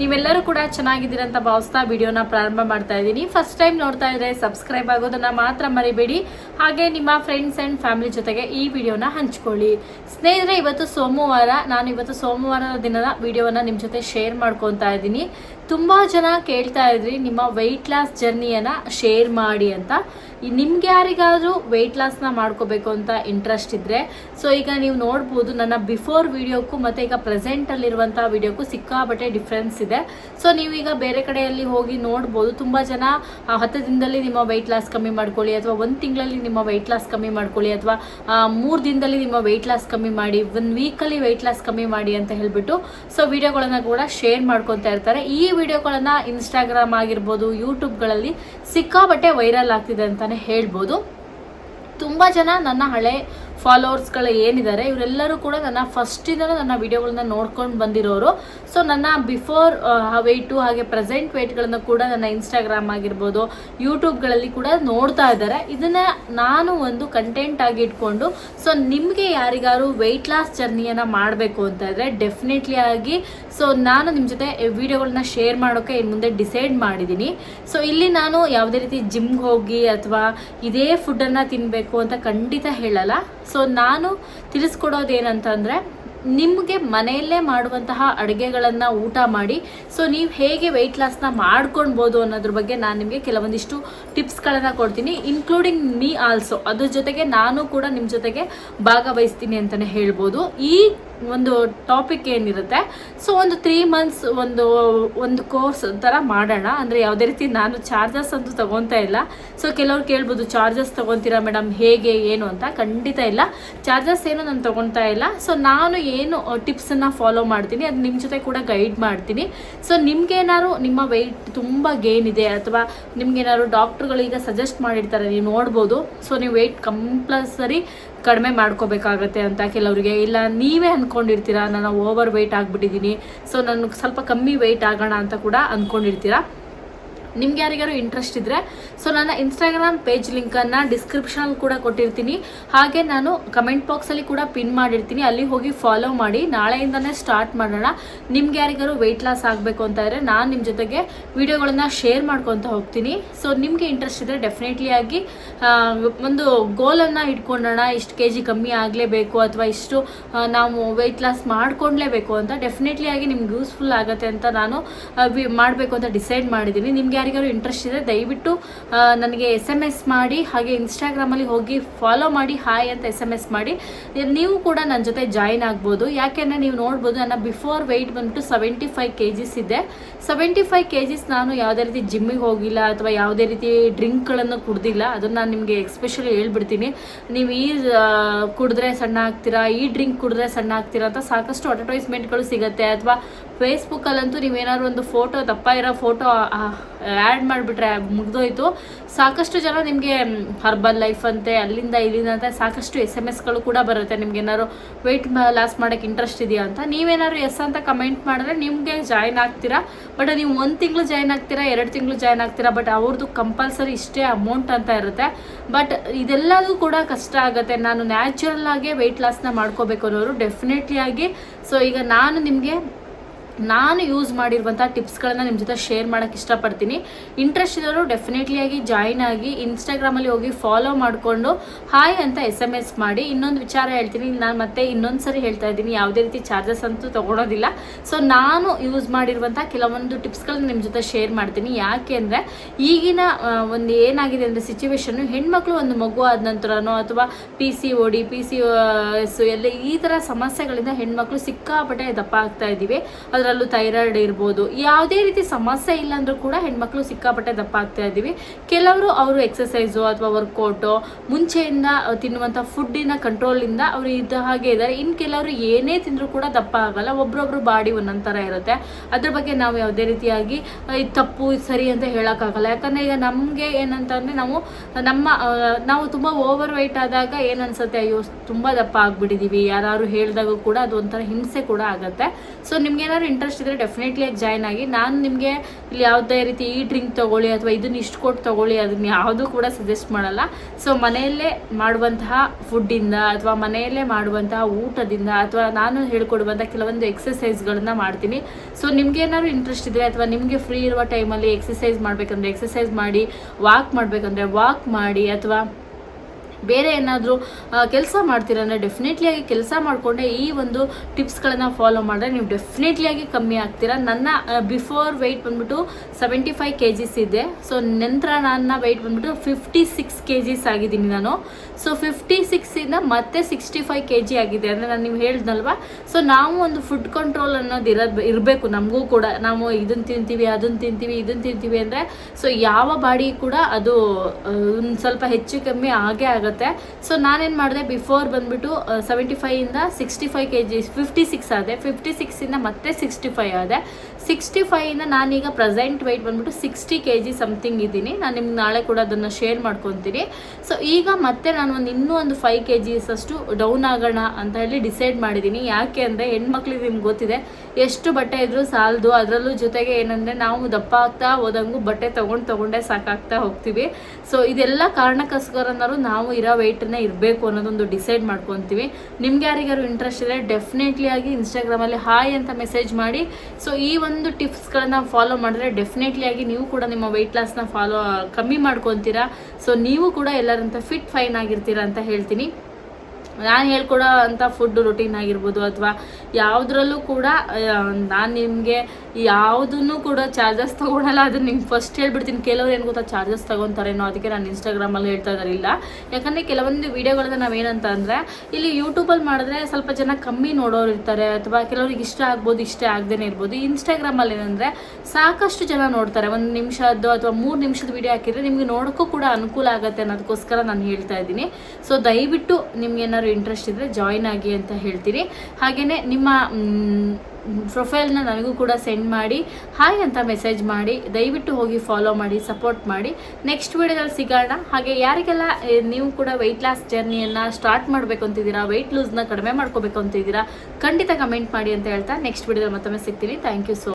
ನೀವೆಲ್ಲರೂ ಕೂಡ ಚೆನ್ನಾಗಿದ್ದೀರಾ ಅಂತ ಭಾವಿಸ್ತಾ ವಿಡಿಯೋನ ಪ್ರಾರಂಭ ಮಾಡ್ತಾ ಇದ್ದೀನಿ. ಫಸ್ಟ್ ಟೈಮ್ ನೋಡ್ತಾ ಇದ್ರೆ ಸಬ್ಸ್ಕ್ರೈಬ್ ಆಗೋದನ್ನ ಮಾತ್ರ ಮರಿಬೇಡಿ. ಹಾಗೆ ನಿಮ್ಮ ಫ್ರೆಂಡ್ಸ್ ಆ್ಯಂಡ್ ಫ್ಯಾಮಿಲಿ ಜೊತೆಗೆ ಈ ವಿಡಿಯೋನ ಹಂಚ್ಕೊಳ್ಳಿ. ಸ್ನೇಹಿತರೆ, ಇವತ್ತು ಸೋಮವಾರ, ನಾನು ಇವತ್ತು ಸೋಮವಾರದ ದಿನದ ವಿಡಿಯೋವನ್ನ ನಿಮ್ಮ ಜೊತೆ ಶೇರ್ ಮಾಡ್ಕೊತಾ ಇದ್ದೀನಿ. ತುಂಬ ಜನ ಕೇಳ್ತಾ ಇದ್ರಿ, ನಿಮ್ಮ ವೆಯ್ಟ್ ಲಾಸ್ ಜರ್ನಿಯನ್ನು ಶೇರ್ ಮಾಡಿ ಅಂತ. ನಿಮ್ಗೆ ಯಾರಿಗಾದ್ರೂ ವೆಯ್ಟ್ ಲಾಸ್ನ ಮಾಡ್ಕೋಬೇಕು ಅಂತ ಇಂಟ್ರೆಸ್ಟ್ ಇದ್ದರೆ ಸೊ ಈಗ ನೀವು ನೋಡ್ಬೋದು, ನನ್ನ ಬಿಫೋರ್ ವಿಡಿಯೋಕ್ಕೂ ಮತ್ತು ಈಗ ಪ್ರೆಸೆಂಟಲ್ಲಿರುವಂಥ ವಿಡಿಯೋಕ್ಕೂ ಸಿಕ್ಕಾಬಟ್ಟೆ ಡಿಫ್ರೆನ್ಸ್ ಇದೆ. ಸೊ ನೀವೀಗ ಬೇರೆ ಕಡೆಯಲ್ಲಿ ಹೋಗಿ ನೋಡ್ಬೋದು. ತುಂಬ ಜನ ಹತ್ತು ದಿನದಲ್ಲಿ ನಿಮ್ಮ ವೆಯ್ಟ್ ಲಾಸ್ ಕಮ್ಮಿ ಮಾಡ್ಕೊಳ್ಳಿ ಅಥವಾ ಒಂದು ತಿಂಗಳಲ್ಲಿ ನಿಮ್ಮ ವೆಯ್ಟ್ ಲಾಸ್ ಕಮ್ಮಿ ಮಾಡ್ಕೊಳ್ಳಿ ಅಥವಾ ಮೂರು ದಿನದಲ್ಲಿ ನಿಮ್ಮ ವೆಯ್ಟ್ ಲಾಸ್ ಕಮ್ಮಿ ಮಾಡಿ, ಒಂದು ವೀಕಲ್ಲಿ ವೆಯ್ಟ್ ಲಾಸ್ ಕಮ್ಮಿ ಮಾಡಿ ಅಂತ ಹೇಳ್ಬಿಟ್ಟು ಸೊ ವಿಡಿಯೋಗಳನ್ನು ಕೂಡ ಶೇರ್ ಮಾಡ್ಕೊತಾ ಇರ್ತಾರೆ. ಈ ವಿಡಿಯೋಗಳನ್ನು ಇನ್ಸ್ಟಾಗ್ರಾಮ್ ಆಗಿರ್ಬೋದು ಯೂಟ್ಯೂಬ್ಗಳಲ್ಲಿ ಸಿಕ್ಕಾಪಟ್ಟೆ ವೈರಲ್ ಆಗ್ತಿದೆ ಅಂತಲೇ ಹೇಳ್ಬೋದು. ತುಂಬ ಜನ ನನ್ನ ಹಳೆ ಫಾಲೋವರ್ಸ್ಗಳು ಏನಿದ್ದಾರೆ, ಇವರೆಲ್ಲರೂ ಕೂಡ ನನ್ನ ಫಸ್ಟಿಂದಲೂ ನನ್ನ ವಿಡಿಯೋಗಳನ್ನ ನೋಡ್ಕೊಂಡು ಬಂದಿರೋರು. ಸೊ ನನ್ನ ಬಿಫೋರ್ ವೆಯ್ಟು ಹಾಗೆ ಪ್ರೆಸೆಂಟ್ ವೆಯ್ಟ್ಗಳನ್ನು ಕೂಡ ನನ್ನ ಇನ್ಸ್ಟಾಗ್ರಾಮ್ ಆಗಿರ್ಬೋದು ಯೂಟ್ಯೂಬ್ಗಳಲ್ಲಿ ಕೂಡ ನೋಡ್ತಾ ಇದ್ದಾರೆ. ಇದನ್ನ ನಾನು ಒಂದು ಕಂಟೆಂಟ್ ಆಗಿ ಇಟ್ಕೊಂಡು ಸೊ ನಿಮಗೆ ಯಾರಿಗಾರು ವೆಯ್ಟ್ ಲಾಸ್ ಜರ್ನಿಯನ್ನು ಮಾಡಬೇಕು ಅಂತ ಇದ್ರೆ ಡೆಫಿನೆಟ್ಲಿ ಆಗಿ ಸೊ ನಾನು ನಿಮ್ಮ ಜೊತೆ ವಿಡಿಯೋಗಳನ್ನ ಶೇರ್ ಮಾಡೋಕ್ಕೆ ಇನ್ನು ಮುಂದೆ ಡಿಸೈಡ್ ಮಾಡಿದ್ದೀನಿ ಸೊ ಇಲ್ಲಿ ನಾನು ಯಾವುದೇ ರೀತಿ ಜಿಮ್ಗೆ ಹೋಗಿ ಅಥವಾ ಇದೇ ಫುಡ್ಡನ್ನು ತಿನ್ನಬೇಕು ಅಂತ ಖಂಡಿತ ಹೇಳಲ್ಲ. ಸೊ ನಾನು ತಿಳಿಸ್ಕೊಡೋದೇನಂತಂದರೆ, ನಿಮಗೆ ಮನೆಯಲ್ಲೇ ಮಾಡುವಂತಹ ಅಡುಗೆಗಳನ್ನು ಊಟ ಮಾಡಿ ಸೊ ನೀವು ಹೇಗೆ ವೆಯ್ಟ್ ಲಾಸ್ನ ಮಾಡ್ಕೊಳ್ಬೋದು ಅನ್ನೋದ್ರ ಬಗ್ಗೆ ನಾನು ನಿಮಗೆ ಕೆಲವೊಂದಿಷ್ಟು ಟಿಪ್ಸ್ಗಳನ್ನು ಕೊಡ್ತೀನಿ ಇನ್ಕ್ಲೂಡಿಂಗ್ ಮೀ ಆಲ್ಸೋ ಅದ್ರ ಜೊತೆಗೆ ನಾನು ಕೂಡ ನಿಮ್ಮ ಜೊತೆಗೆ ಭಾಗವಹಿಸ್ತೀನಿ ಅಂತಲೇ ಹೇಳ್ಬೋದು. ಈ ಒಂದು ಟಾಪಿಕ್ ಏನಿರುತ್ತೆ? ಸೊ ಒಂದು ತ್ರೀ ಮಂತ್ಸ್ ಒಂದು ಒಂದು ಕೋರ್ಸ್ ಥರ ಮಾಡೋಣ. ಅಂದರೆ ಯಾವುದೇ ರೀತಿ ನಾನು ಚಾರ್ಜಸ್ ಅಂತೂ ತೊಗೊತಾ ಇಲ್ಲ. ಸೊ ಕೆಲವ್ರು ಕೇಳ್ಬೋದು ಚಾರ್ಜಸ್ ತೊಗೊತೀರಾ ಮೇಡಮ್ ಹೇಗೆ? ಏನು? ಅಂತ. ಖಂಡಿತ ಇಲ್ಲ. ಚಾರ್ಜಸ್ ಏನು ನಾನು ತೊಗೊತಾ ಇಲ್ಲ. ಸೊ ನಾನು ಏನು ಟಿಪ್ಸನ್ನು ಫಾಲೋ ಮಾಡ್ತೀನಿ. ಅದು ನಿಮ್ಮ ಜೊತೆ ಕೂಡ ಗೈಡ್ ಮಾಡ್ತೀನಿ. ಸೊ ನಿಮಗೇನಾದ್ರು ನಿಮ್ಮ ವೆಯ್ಟ್ ತುಂಬ ಗೇನ್ ಇದೆ, ಅಥವಾ ನಿಮ್ಗೇನಾದ್ರು ಡಾಕ್ಟ್ರುಗಳು ಈಗ ಸಜೆಸ್ಟ್ ಮಾಡಿರ್ತಾರೆ, ನೀವು ನೋಡ್ಬೋದು. ಸೊ ನೀವು ವೆಯ್ಟ್ ಕಂಪಲ್ಸರಿ ಕಡಿಮೆ ಮಾಡ್ಕೋಬೇಕಾಗತ್ತೆ ಅಂತ ಕೆಲವರಿಗೆ. ಇಲ್ಲ, ನೀವೇ ಅಂದ್ಕೊಂಡಿರ್ತೀರಾ ನಾನು ಓವರ್ ವೆಯ್ಟ್ ಆಗಿಬಿಟ್ಟಿದ್ದೀನಿ ಸೊ ನನಗೆ ಸ್ವಲ್ಪ ಕಮ್ಮಿ ವೆಯ್ಟ್ ಆಗೋಣ ಅಂತ ಕೂಡ ಅಂದ್ಕೊಂಡಿರ್ತೀರಾ ನಿಮ್ಗೆ ಯಾರಿಗಾರು ಇಂಟ್ರೆಸ್ಟ್ ಇದ್ದರೆ ಸೊ ನನ್ನ ಇನ್ಸ್ಟಾಗ್ರಾಮ್ ಪೇಜ್ ಲಿಂಕನ್ನು ಡಿಸ್ಕ್ರಿಪ್ಷನಲ್ಲಿ ಕೂಡ ಕೊಟ್ಟಿರ್ತೀನಿ. ಹಾಗೆ ನಾನು ಕಮೆಂಟ್ ಬಾಕ್ಸಲ್ಲಿ ಕೂಡ ಪಿನ್ ಮಾಡಿರ್ತೀನಿ. ಅಲ್ಲಿ ಹೋಗಿ ಫಾಲೋ ಮಾಡಿ, ನಾಳೆಯಿಂದನೇ ಸ್ಟಾರ್ಟ್ ಮಾಡೋಣ. ನಿಮ್ಗೆ ಯಾರಿಗಾರು ವೆಯ್ಟ್ ಲಾಸ್ ಆಗಬೇಕು ಅಂತ ಇದ್ದರೆ ನಾನು ನಿಮ್ಮ ಜೊತೆಗೆ ವಿಡಿಯೋಗಳನ್ನು ಶೇರ್ ಮಾಡ್ಕೊತ ಹೋಗ್ತೀನಿ. ಸೊ ನಿಮಗೆ ಇಂಟ್ರೆಸ್ಟ್ ಇದ್ರೆ ಡೆಫಿನೆಟ್ಲಿ ಆಗಿ ಒಂದು ಗೋಲನ್ನು ಇಟ್ಕೊಂಡೋಣ. ಇಷ್ಟು ಕೆ ಜಿ ಕಮ್ಮಿ ಆಗಲೇಬೇಕು ಅಥವಾ ಇಷ್ಟು ನಾವು ವೆಯ್ಟ್ ಲಾಸ್ ಮಾಡ್ಕೊಳ್ಲೇಬೇಕು ಅಂತ ಡೆಫಿನೆಟ್ಲಿ ಆಗಿ ನಿಮ್ಗೆ ಯೂಸ್ಫುಲ್ ಆಗುತ್ತೆ ಅಂತ ನಾನು ಮಾಡಬೇಕು ಅಂತ ಡಿಸೈಡ್ ಮಾಡಿದ್ದೀನಿ. ನಿಮ್ಗೆ ಯಾರಿಗಾರು ಇಂಟ್ರೆಸ್ಟ್ ಇದೆ. ದಯವಿಟ್ಟು ನನಗೆ ಎಸ್ ಎಂ ಎಸ್ ಮಾಡಿ, ಹಾಗೆ ಇನ್ಸ್ಟಾಗ್ರಾಮಲ್ಲಿ ಹೋಗಿ ಫಾಲೋ ಮಾಡಿ ಹಾಯ್ ಅಂತ ಎಸ್ ಎಂ ಎಸ್ ಮಾಡಿ. ನೀವು ಕೂಡ ನನ್ನ ಜೊತೆ ಜಾಯಿನ್ ಆಗ್ಬೋದು. ಯಾಕೆಂದರೆ ನೀವು ನೋಡ್ಬೋದು ನನ್ನ ಬಿಫೋರ್ ವೆಯ್ಟ್ ಬಂದುಬಿಟ್ಟು ಸೆವೆಂಟಿ ಫೈವ್ ಕೆ ಜಿಸ್ ಇದೆ. ಸೆವೆಂಟಿ ಫೈವ್ ಕೆ ಜಿಸ್ ನಾನು ಯಾವುದೇ ರೀತಿ ಜಿಮ್ಮಿಗೆ ಹೋಗಿಲ್ಲ, ಅಥವಾ ಯಾವುದೇ ರೀತಿ ಡ್ರಿಂಕ್ಗಳನ್ನು ಕುಡ್ದಿಲ್ಲ. ಅದನ್ನು ನಾನು ನಿಮಗೆ ಎಕ್ಸ್ಪೆಷಲಿ ಹೇಳ್ಬಿಡ್ತೀನಿ. ನೀವು ಈ ಕುಡಿದ್ರೆ ಸಣ್ಣ ಆಗ್ತೀರಾ, ಈ ಡ್ರಿಂಕ್ ಕುಡಿದ್ರೆ ಸಣ್ಣ ಆಗ್ತೀರಾ ಅಂತ ಸಾಕಷ್ಟು ಅಡ್ವರ್ಟೈಸ್ಮೆಂಟ್ಗಳು ಸಿಗುತ್ತೆ. ಅಥವಾ ಫೇಸ್ಬುಕ್ಕಲ್ಲಂತೂ ನೀವೇನಾದ್ರು ಒಂದು ಫೋಟೋ ದಪ್ಪ ಇರೋ ಫೋಟೋ ಆ್ಯಡ್ ಮಾಡಿಬಿಟ್ರೆ ಮುಗ್ದೋಯ್ತು. ಸಾಕಷ್ಟು ಜನ ನಿಮಗೆ ಹರ್ಬಲ್ ಲೈಫ್ ಅಂತೆ, ಅಲ್ಲಿಂದ ಇಲ್ಲಿಂದ ಅಂತ ಸಾಕಷ್ಟು ಎಸ್ ಎಂ ಎಸ್ಗಳು ಕೂಡ ಬರುತ್ತೆ. ನಿಮ್ಗೆ ಏನಾದ್ರು ವೆಯ್ಟ್ ಲಾಸ್ ಮಾಡೋಕ್ಕೆ ಇಂಟ್ರೆಸ್ಟ್ ಇದೆಯಾ ಅಂತ. ನೀವೇನಾದ್ರು ಎಸ್ ಅಂತ ಕಮೆಂಟ್ ಮಾಡಿದ್ರೆ ನಿಮಗೆ ಜಾಯ್ನ್ ಆಗ್ತೀರಾ. ಬಟ್ ನೀವು ಒಂದು ತಿಂಗಳು ಜಾಯ್ನ್ ಆಗ್ತೀರಾ, ಎರಡು ತಿಂಗಳು ಜಾಯ್ನ್ ಆಗ್ತೀರಾ ಬಟ್ ಅವ್ರದ್ದು ಕಂಪಲ್ಸರಿ ಇಷ್ಟೇ ಅಮೌಂಟ್ ಅಂತ ಇರುತ್ತೆ. ಬಟ್ ಇದೆಲ್ಲದೂ ಕೂಡ ಕಷ್ಟ ಆಗುತ್ತೆ. ನಾನು ನ್ಯಾಚುರಲ್ ಆಗಿ ವೆಯ್ಟ್ ಲಾಸ್ನ ಮಾಡ್ಕೋಬೇಕು ಅನ್ನೋರು ಡೆಫಿನೆಟ್ಲಿ ಆಗಿ. ಸೊ ಈಗ ನಾನು ನಿಮಗೆ ನಾನು ಯೂಸ್ ಮಾಡಿರುವಂಥ ಟಿಪ್ಸ್ಗಳನ್ನು ನಿಮ್ಮ ಜೊತೆ ಶೇರ್ ಮಾಡೋಕ್ಕೆ ಇಷ್ಟಪಡ್ತೀನಿ. ಇಂಟ್ರೆಸ್ಟ್ ಇರೋರು ಡೆಫಿನೆಟ್ಲಿ ಆಗಿ ಜಾಯಿನ್ ಆಗಿ ಇನ್ಸ್ಟಾಗ್ರಾಮಲ್ಲಿ ಹೋಗಿ ಫಾಲೋ ಮಾಡಿಕೊಂಡು ಹಾಯ್ ಅಂತ ಎಸ್ ಎಂ ಎಸ್ ಮಾಡಿ. ಇನ್ನೊಂದು ವಿಚಾರ ಹೇಳ್ತೀನಿ. ನಾನು ಮತ್ತೆ ಇನ್ನೊಂದು ಸರಿ ಹೇಳ್ತಾ ಇದ್ದೀನಿ. ಯಾವುದೇ ರೀತಿ ಚಾರ್ಜಸ್ ಅಂತೂ ತೊಗೊಳೋದಿಲ್ಲ. ಸೊ ನಾನು ಯೂಸ್ ಮಾಡಿರುವಂಥ ಕೆಲವೊಂದು ಟಿಪ್ಸ್ಗಳನ್ನ ನಿಮ್ಮ ಜೊತೆ ಶೇರ್ ಮಾಡ್ತೀನಿ. ಯಾಕೆ ಅಂದರೆ ಈಗಿನ ಒಂದು ಏನಾಗಿದೆ ಅಂದರೆ ಸಿಚುವೇಶನ್ನು ಹೆಣ್ಮಕ್ಳು ಒಂದು ಮಗು ಆದ ನಂತರನೋ ಅಥವಾ P C O D P C S ಎಲ್ಲ ಈ ಥರ ಸಮಸ್ಯೆಗಳಿಂದ ಹೆಣ್ಮಕ್ಳು ಸಿಕ್ಕಾಪಟ್ಟೆ ದಪ್ಪ ಆಗ್ತಾ ಇದ್ದೀವಿ ಅದರಲ್ಲೂ ಥೈರಾಯ್ಡ್ ಇರ್ಬೋದು. ಯಾವುದೇ ರೀತಿ ಸಮಸ್ಯೆ ಇಲ್ಲ ಕೂಡ ಹೆಣ್ಮಕ್ಳು ಸಿಕ್ಕಾಪಟ್ಟೆ ದಪ್ಪ ಆಗ್ತಾ ಇದ್ದೀವಿ. ಕೆಲವರು ಅವರು ಎಕ್ಸಸೈಸು ಅಥವಾ ವರ್ಕೌಟು ಮುಂಚೆಯಿಂದ ತಿನ್ನುವಂಥ ಫುಡ್ಡಿನ ಕಂಟ್ರೋಲಿಂದ ಅವರು ಇದ್ದ ಹಾಗೆ ಇದ್ದಾರೆ. ಇನ್ನು ಕೆಲವರು ಏನೇ ತಿಂದರೂ ಕೂಡ ದಪ್ಪ ಆಗಲ್ಲ. ಒಬ್ರೊಬ್ರು ಬಾಡಿ ಒಂದೊಂದು ಥರ ಇರುತ್ತೆ. ಅದ್ರ ಬಗ್ಗೆ ನಾವು ಯಾವುದೇ ರೀತಿಯಾಗಿ ಇದು ತಪ್ಪು ಇದು ಸರಿ ಅಂತ ಹೇಳೋಕ್ಕಾಗಲ್ಲ. ಯಾಕಂದರೆ ಈಗ ನಮಗೆ ಏನಂತಂದರೆ ನಾವು, ನಮ್ಮ ನಾವು ತುಂಬ ಓವರ್ ವೆಯ್ಟ್ ಆದಾಗ ಏನನ್ಸುತ್ತೆ ಅಯ್ಯೋ, ತುಂಬ ದಪ್ಪ ಆಗಿಬಿಟ್ಟಿದ್ದೀವಿ ಯಾರು ಹೇಳಿದಾಗ ಕೂಡ ಅದು ಒಂಥರ ಹಿಂಸೆ ಕೂಡ ಆಗುತ್ತೆ. ಸೊ ನಿಮ್ಗೇನಾದ್ರು ಇಂಟ್ರೆಸ್ಟ್ ಇದ್ರೆ ಡೆಫಿನೆಟ್ಲಿ ಜಾಯ್ನ್ ಆಗಿ. ನಾನು ನಿಮಗೆ ಇಲ್ಲಿ ಯಾವುದೇ ರೀತಿ ಈ ಡ್ರಿಂಕ್ ತೊಗೊಳ್ಳಿ ಅಥವಾ ಇದನ್ನ ಇಷ್ಟು ಕೊಟ್ಟು ತೊಗೊಳ್ಳಿ ಅದನ್ನ ಯಾವುದೂ ಕೂಡ ಸಜೆಸ್ಟ್ ಮಾಡಲ್ಲ. ಸೊ ಮನೆಯಲ್ಲೇ ಮಾಡುವಂತಹ ಫುಡ್ಡಿಂದ ಅಥವಾ ಮನೆಯಲ್ಲೇ ಮಾಡುವಂತಹ ಊಟದಿಂದ ಅಥವಾ ನಾನು ಹೇಳ್ಕೊಡುವಂಥ ಕೆಲವೊಂದು ಎಕ್ಸಸೈಸ್ಗಳನ್ನ ಮಾಡ್ತೀನಿ. ಸೊ ನಿಮ್ಗೆ ಏನಾದ್ರು ಇಂಟ್ರೆಸ್ಟ್ ಇದ್ದರೆ ಅಥವಾ ನಿಮಗೆ ಫ್ರೀ ಇರುವ ಟೈಮಲ್ಲಿ ಎಕ್ಸಸೈಸ್ ಮಾಡಬೇಕಂದ್ರೆ ಎಕ್ಸಸೈಸ್ ಮಾಡಿ ವಾಕ್ ಮಾಡಬೇಕಂದ್ರೆ ವಾಕ್ ಮಾಡಿ ಅಥವಾ ಬೇರೆ ಏನಾದರೂ ಕೆಲಸ ಮಾಡ್ತೀರಂದ್ರೆ ಡೆಫಿನೆಟ್ಲಿ ಆಗಿ ಕೆಲಸ ಮಾಡಿಕೊಂಡೆ ಈ ಒಂದು ಟಿಪ್ಸ್ಗಳನ್ನು ಫಾಲೋ ಮಾಡಿದ್ರೆ ನೀವು ಡೆಫಿನೆಟ್ಲಿ ಆಗಿ ಕಮ್ಮಿ ಆಗ್ತೀರಾ. ನನ್ನ ಬಿಫೋರ್ ವೆಯ್ಟ್ ಬಂದ್ಬಿಟ್ಟು ಸೆವೆಂಟಿ ಫೈವ್ ಕೆ ಜಿಸ್ ಇದೆ. ಸೊ ನಂತರ ನನ್ನ ವೆಯ್ಟ್ ಬಂದ್ಬಿಟ್ಟು ಫಿಫ್ಟಿ ಸಿಕ್ಸ್ ಕೆ ಜಿಸ್ ಆಗಿದ್ದೀನಿ ನಾನು. ಸೊ ಫಿಫ್ಟಿ ಸಿಕ್ಸಿಂದ ಮತ್ತೆ ಸಿಕ್ಸ್ಟಿ ಫೈವ್ ಕೆ ಜಿ ಆಗಿದೆ. ಅಂದರೆ ನಾನು ನೀವು ಹೇಳ್ದಲ್ವಾ ಸೊ ನಾವು ಒಂದು ಫುಡ್ ಕಂಟ್ರೋಲ್ ಅನ್ನೋದು ಇರೋದು ಇರಬೇಕು. ನಮಗೂ ಕೂಡ ನಾವು ಇದನ್ನು ತಿಂತೀವಿ ಅದನ್ನು ತಿಂತೀವಿ ಇದನ್ನು ತಿಂತೀವಿ ಅಂದರೆ ಸೊ ಯಾವ ಬಾಡಿ ಕೂಡ ಅದು ಒಂದು ಸ್ವಲ್ಪ ಹೆಚ್ಚು ಕಮ್ಮಿ ಆಗೇ ಆಗುತ್ತೆ. ಸೊ ನಾನೇನು ಮಾಡಿದೆ ಬಿಫೋರ್ ಬಂದ್ಬಿಟ್ಟು seventy ಫೈವಿಂದ sixty five K G fifty six ಆದೆ. ಫಿಫ್ಟಿ ಸಿಕ್ಸಿಂದ ಮತ್ತೆ ಸಿಕ್ಸ್ಟಿ ಫೈವ್ ಆದೆ. ಸಿಕ್ಸ್ಟಿ ಫೈವಿಂದ ನಾನೀಗ ಪ್ರೆಸೆಂಟ್ ವೆಯ್ಟ್ ಬಂದ್ಬಿಟ್ಟು ಸಿಕ್ಸ್ಟಿ ಕೆ ಜಿ ಸಮಥಿಂಗ್ ಇದ್ದೀನಿ. ನಾನು ನಿಮ್ಗೆ ನಾಳೆ ಕೂಡ ಅದನ್ನು ಶೇರ್ ಮಾಡ್ಕೊತೀನಿ. ಸೊ ಈಗ ಮತ್ತೆ ನಾನು ಒಂದು ಇನ್ನೂ ಒಂದು ಫೈವ್ ಕೆ ಜಿಸ್ ಅಷ್ಟು ಡೌನ್ ಆಗೋಣ ಅಂತ ಹೇಳಿ ಡಿಸೈಡ್ ಮಾಡಿದ್ದೀನಿ ಯಾಕೆ ಅಂದರೆ ಹೆಣ್ಮಕ್ಳಿಗೆ ನಿಮ್ಗೆ ಗೊತ್ತಿದೆ, ಎಷ್ಟು ಬಟ್ಟೆ ಇದ್ರೂ ಸಾಲದು. ಅದರಲ್ಲೂ ಜೊತೆಗೆ ಏನಂದರೆ ನಾವು ದಪ್ಪ ಆಗ್ತಾ ಹೋದಂಗೂ ಬಟ್ಟೆ ತೊಗೊಂಡು ತೊಗೊಂಡೇ ಸಾಕಾಗ್ತಾ ಹೋಗ್ತೀವಿ. ಸೊ ಇದೆಲ್ಲ ಕಾರಣಕ್ಕೋಸ್ಕರನಾದ್ರು ನಾವು ಇರೋ ವೆಯ್ಟನ್ನೇ ಇರಬೇಕು ಅನ್ನೋದೊಂದು ಡಿಸೈಡ್ ಮಾಡ್ಕೊತೀವಿ. ನಿಮ್ಗೆ ಯಾರಿಗಾರು ಇಂಟ್ರೆಸ್ಟ್ ಇದೆ ಡೆಫಿನೆಟ್ಲಿ ಆಗಿ ಇನ್ಸ್ಟಾಗ್ರಾಮಲ್ಲಿ ಹಾಯ್ ಅಂತ ಮೆಸೇಜ್ ಮಾಡಿ. ಸೊ ಈ ಒಂದು ಟಿಪ್ಸ್ಗಳನ್ನ ಫಾಲೋ ಮಾಡಿದ್ರೆ ಡೆಫಿನೆಟ್ಲಿ ಆಗಿ ನೀವು ಕೂಡ ನಿಮ್ಮ ವೆಯ್ಟ್ ಲಾಸ್ನ ಫಾಲೋ ಕಮ್ಮಿ ಮಾಡ್ಕೊತೀರಾ. ಸೊ ನೀವು ಕೂಡ ಎಲ್ಲರಂತ ಫಿಟ್ ಫೈನ್ ಆಗಿರ್ತೀರಾ ಅಂತ ಹೇಳ್ತೀನಿ. ನಾನು ಹೇಳ್ಕೊಡೋ ಅಂಥ ಫುಡ್ ರೊಟೀನ್ ಆಗಿರ್ಬೋದು ಅಥವಾ ಯಾವುದ್ರಲ್ಲೂ ಕೂಡ ನಾನು ನಿಮಗೆ ಯಾವುದನ್ನು ಕೂಡ ಚಾರ್ಜಸ್ ತೊಗೊಳಲ್ಲ ಅದು ನಿಮ್ಗೆ ಫಸ್ಟ್ ಹೇಳ್ಬಿಡ್ತೀನಿ. ಕೆಲವ್ರು ಏನು ಗೊತ್ತಾ ಚಾರ್ಜಸ್ ತೊಗೊತಾರೇನೋ, ಅದಕ್ಕೆ ನಾನು ಇನ್ಸ್ಟಾಗ್ರಾಮಲ್ಲಿ ಹೇಳ್ತಾ ಇದ್ದಾರಿಲ್ಲ ಯಾಕಂದರೆ ಕೆಲವೊಂದು ವೀಡಿಯೋಗಳನ್ನ ನಾವೇನಂತ ಅಂದರೆ, ಇಲ್ಲಿ ಯೂಟ್ಯೂಬಲ್ಲಿ ಮಾಡಿದ್ರೆ ಸ್ವಲ್ಪ ಜನ ಕಮ್ಮಿ ನೋಡೋರು ಇರ್ತಾರೆ, ಅಥವಾ ಕೆಲವ್ರಿಗೆ ಇಷ್ಟ ಆಗ್ಬೋದು, ಇಷ್ಟ ಆಗದೇನೆ ಇರ್ಬೋದು. ಇನ್ಸ್ಟಾಗ್ರಾಮಲ್ಲಿ ಏನಂದರೆ ಸಾಕಷ್ಟು ಜನ ನೋಡ್ತಾರೆ. ಒಂದು ನಿಮಿಷದ್ದು ಅಥವಾ ಮೂರು ನಿಮಿಷದ ವೀಡಿಯೋ ಹಾಕಿದರೆ ನಿಮಗೆ ನೋಡೋಕ್ಕೂ ಕೂಡ ಅನುಕೂಲ ಆಗುತ್ತೆ ಅನ್ನೋದಕ್ಕೋಸ್ಕರ ನಾನು ಹೇಳ್ತಾ ಇದ್ದೀನಿ. ಸೊ ದಯವಿಟ್ಟು ನಿಮ್ಗೆ ಏನಾದ್ರು ಇಂಟ್ರೆಸ್ಟ್ ಇದ್ದರೆ ಜಾಯಿನ್ ಆಗಿ ಅಂತ ಹೇಳ್ತೀನಿ ಹಾಗೆಯೇ ನಿಮ್ಮ ಪ್ರೊಫೈಲ್ನ ನನಗೂ ಕೂಡ ಸೆಂಡ್ ಮಾಡಿ ಹಾಯ್ ಅಂತ ಮೆಸೇಜ್ ಮಾಡಿ, ದಯವಿಟ್ಟು ಹೋಗಿ ಫಾಲೋ ಮಾಡಿ ಸಪೋರ್ಟ್ ಮಾಡಿ. ನೆಕ್ಸ್ಟ್ ವೀಡಿಯೋದಲ್ಲಿ ಸಿಗೋಣ. ಹಾಗೆ ಯಾರಿಗೆಲ್ಲ ನೀವು ಕೂಡ ವೆಯ್ಟ್ ಲಾಸ್ ಜರ್ನಿಯನ್ನು ಸ್ಟಾರ್ಟ್ ಮಾಡಬೇಕು ಅಂತಿದ್ದೀರಾ ವೆಯ್ಟ್ ಲೂಸ್ನ ಕಡಿಮೆ ಮಾಡ್ಕೋಬೇಕು ಅಂತಿದ್ದೀರಾ, ಖಂಡಿತ ಕಮೆಂಟ್ ಮಾಡಿ ಅಂತ ಹೇಳ್ತಾ ನೆಕ್ಸ್ಟ್ ವೀಡಿಯೋದಲ್ಲಿ ಮತ್ತೊಮ್ಮೆ ಸಿಗ್ತೀನಿ. Thank you so